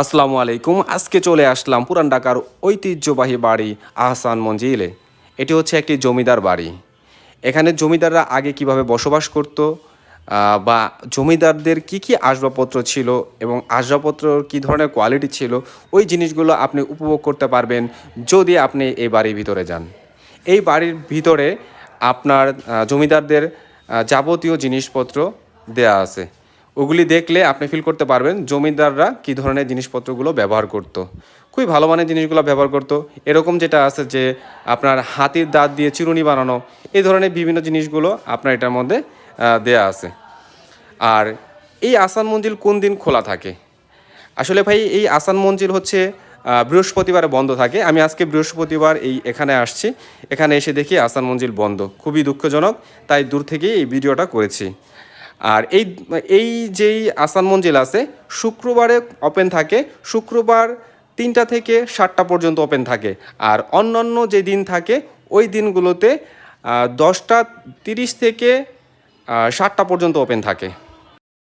আসসালামু আলাইকুম। আজকে চলে আসলাম পুরান ঢাকার ঐতিহ্যবাহী বাড়ি আহসান মঞ্জিলে। এটি হচ্ছে একটি জমিদার বাড়ি। এখানে জমিদাররা আগে কীভাবে বসবাস করত বা জমিদারদের কি কি আসবাবপত্র ছিল এবং আসবাবপত্র কি ধরনের কোয়ালিটি ছিল, ওই জিনিসগুলো আপনি উপভোগ করতে পারবেন যদি আপনি এই বাড়ির ভিতরে যান। এই বাড়ির ভিতরে আপনার জমিদারদের যাবতীয় জিনিসপত্র দেয়া আছে। ওগুলি দেখলে আপনি ফিল করতে পারবেন জমিদাররা কী ধরনের জিনিসপত্রগুলো ব্যবহার করতো। খুবই ভালো মানের জিনিসগুলো ব্যবহার করতো। এরকম যেটা আছে যে আপনার হাতির দাঁত দিয়ে চিরুনি বানানো, এই ধরনের বিভিন্ন জিনিসগুলো আপনার এটার মধ্যে দেয়া আছে। আর এই আসান মঞ্জিল কোন দিন খোলা থাকে? আসলে ভাই, এই আসান মঞ্জিল হচ্ছে বৃহস্পতিবারে বন্ধ থাকে। আমি আজকে বৃহস্পতিবার এই এখানে আসছি। এখানে এসে দেখি আসান মঞ্জিল বন্ধ। খুবই দুঃখজনক, তাই দূর থেকেই এই ভিডিওটা করেছি। আর এই এই যেই আসান মঞ্জিল আছে, শুক্রবারে ওপেন থাকে। শুক্রবার তিনটা থেকে সাতটা পর্যন্ত ওপেন থাকে। আর অন্যান্য যে দিন থাকে, ওই দিনগুলোতে দশটা তিরিশ থেকে সাতটা পর্যন্ত ওপেন থাকে।